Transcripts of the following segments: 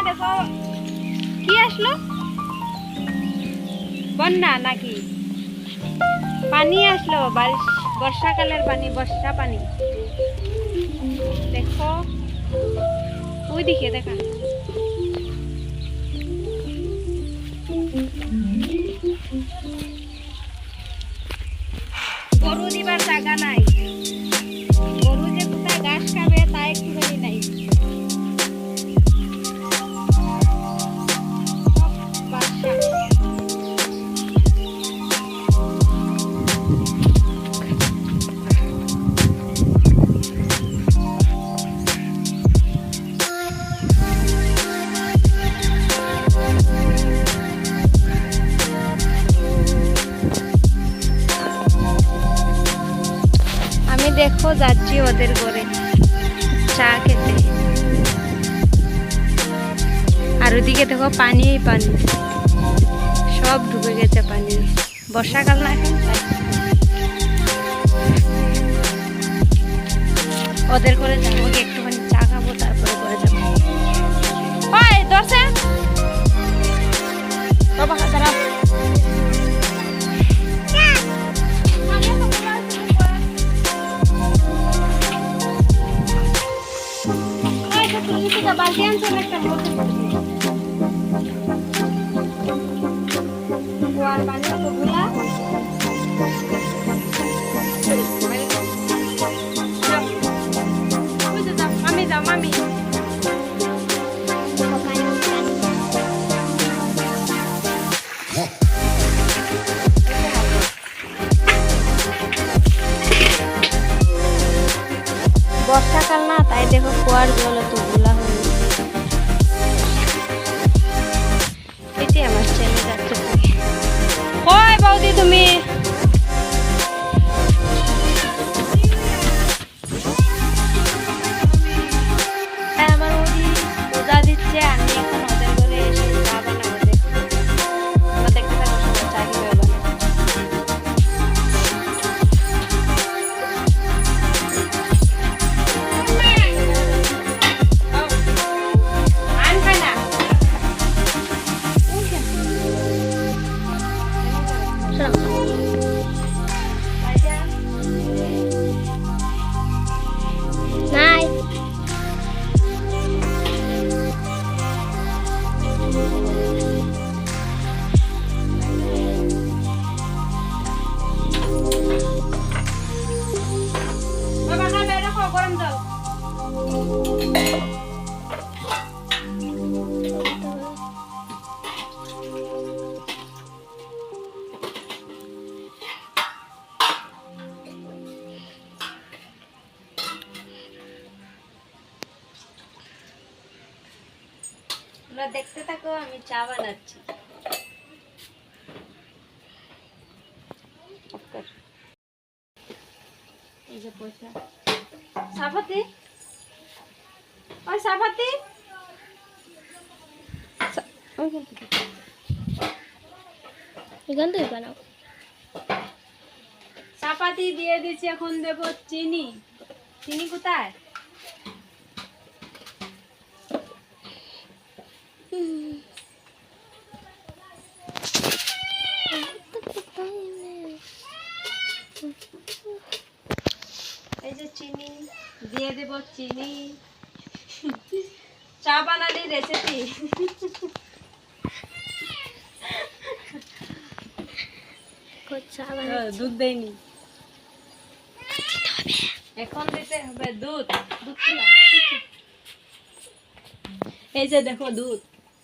এখানে দেখো। কি আসলো? বন্যা নাকি? পানি আসলো, বারিশ বর্ষাকালের পানি, বর্ষা পানি। দেখো। ওই দিকে দেখা। দেখো, যাচ্ছি ওদের ঘরে। চা খেতে। আর ওদিকে দেখো পানি পানি। সব ডুবে গেছে পানি। বর্ষাকাল না ওদের করে যাব গিয়ে বালতি আনছেন একটা কুয়ার পানি কতগুলা কই তোমরা দেখতে থাকো আমি চা বানাচ্ছি। এই যে পয়সা। সাফাতি? ওই সাফাতি। এখান থেকে। বানাও। চাপাতি দিয়ে দিচ্ছি এখন দেবো চিনি। চিনি কোথায়? এই যে চিনি দিয়ে দেবো চিনি। চা বানানোর রেসিপি দুধ দেয়নি এখন দিতে হবে দুধ। দুধ। এই যে দেখো দুধ।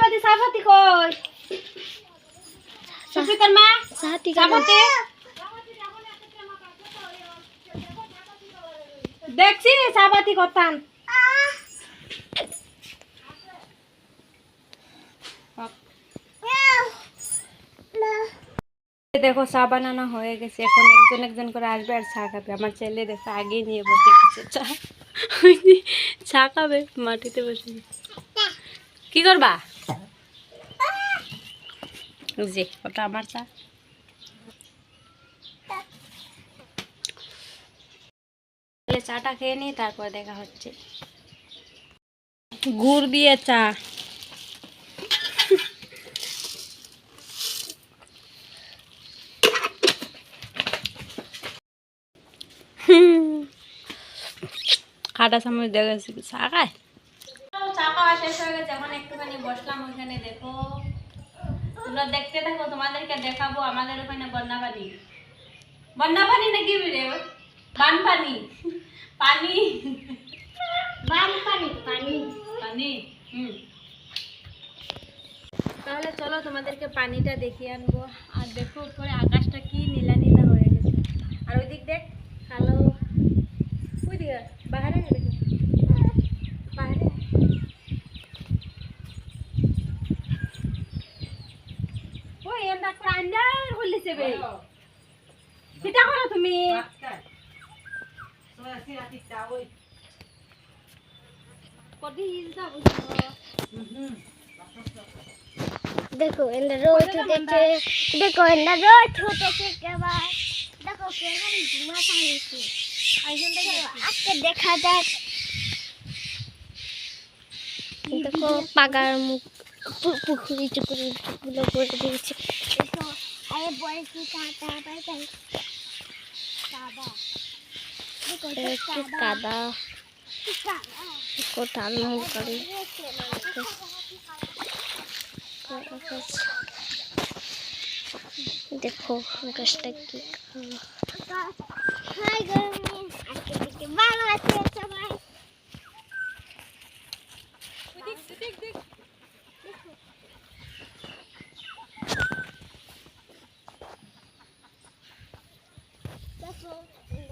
বাদি সাফাতি কই? সুফিকার মা? সাথী চাপাতি দেখছি চাপাতি করতাম। দেখো, চা বানানো হয়ে গেছে। এখন একজন একজন করে আসবে আর চা খাবে। আমার ছেলে দেখো, আগে নিয়ে বসে গেছে চা। চা খাবে, মাটিতে বসে কি করবা? যে, ওটা আমার চা। চাটা খেয়ে নিই তারপর দেখা হচ্ছে। গুড় দিয়ে চা। খাটা দিয়ে গেছে চা খায় চা খাওয়া শেষ হয়ে গেছে এখন একটুখানি বসলাম ওইখানে দেখো। তোমরা দেখতে থাকো তোমাদেরকে দেখাবো আমাদের ওখানে বন্যা পানি বন্যা পানি নাকি রে? বান পানি। পানি পানি। পানি পানি পানি হুম। তাহলে চলো তোমাদেরকে পানিটা দেখিয়ে আনব। আর দেখো উপরে আকাশটা কি নীলা নীলা হয়ে গেছে আর ওই দিক দেখ কালো ওই দিকে বাইরে দেখো বাইরে ওই এন্দা প্রাঞ্জা বলিছে বে কিটা করো তুমি কদি ইলসা বুঝছ দেখো এন্ডা রোদ উঠেছে। দেখো এন্ডা রোদ উঠেছে কেবার দেখো কেমন ঘুমা পাইছে আজকে দেখা যাক। দেখো পাগার মুখ পুকুরি টুকুরি গুলো করে দিয়েছে। দেখো আরে দেখো একটু কাদা? টানো করে। দেখো গাছটা কি ভালো আছে সবাই দেখো দেখো আমার বগা উঠেছে দেখা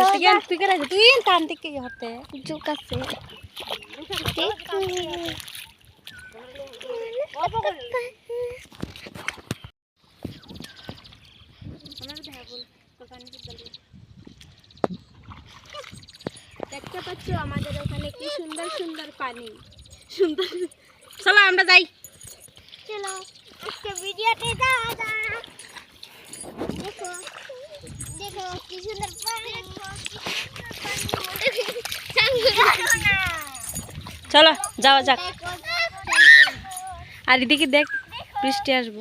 তুই তুই কেন তুই টান থেকে হতে জুক আছে দেখতে পাচ্ছ আমাদের ওখানে কি সুন্দর সুন্দর পানি সুন্দর চলো আমরা যাই চলো আজকে ভিডিওতে যাওয়া যাক দেখো দেখো কি সুন্দর পানি চলো, যাওয়া যাক। আর এদিকে দেখ, বৃষ্টি আসব।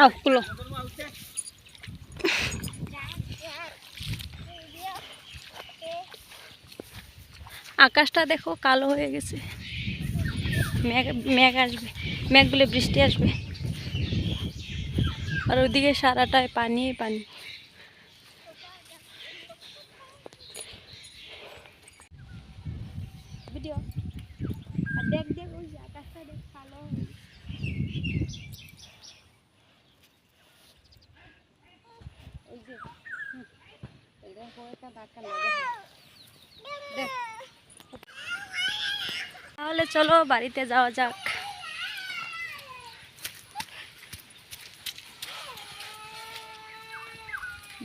আও কুলো। আকাশটা দেখো কালো হয়ে গেছে। মেঘ মেঘ আসবে মেঘ বলে বৃষ্টি আসবে। আর ওইদিকে সারাটায় পানি পানি ভিডিও আর দেখ দেখ ওই যে আকাশটা দেখ কালো হয়ে গেছে। ওই যে হুম, ওই দেখো একটা ধাক্কা লাগে দেখ তাহলে চলো বাড়িতে যাওয়া যাক।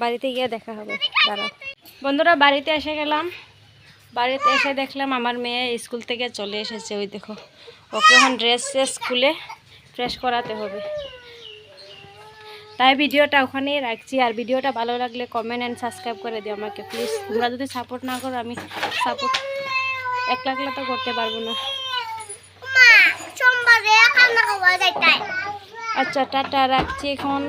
বাড়িতে গিয়ে দেখা হবে। দাঁড়াও। বন্ধুরা, বাড়িতে এসে গেলাম। বাড়িতে এসে দেখলাম আমার মেয়ে স্কুল থেকে চলে এসেছে। ওই দেখো, ওকে এখন ড্রেস খুলে ফ্রেশ করাতে হবে। তাই ভিডিওটা ওখানেই রাখছি। আর ভিডিওটা ভালো লাগলে কমেন্ট অ্যান্ড সাবস্ক্রাইব করে দিও আমাকে প্লিজ তোমরা যদি সাপোর্ট না করো, আমি সাপোর্ট একলা একলা তো করতে পারব না সোমবার রে খানা খাওয়া যাইতাই আচ্ছা টাটা রাখছি এখন।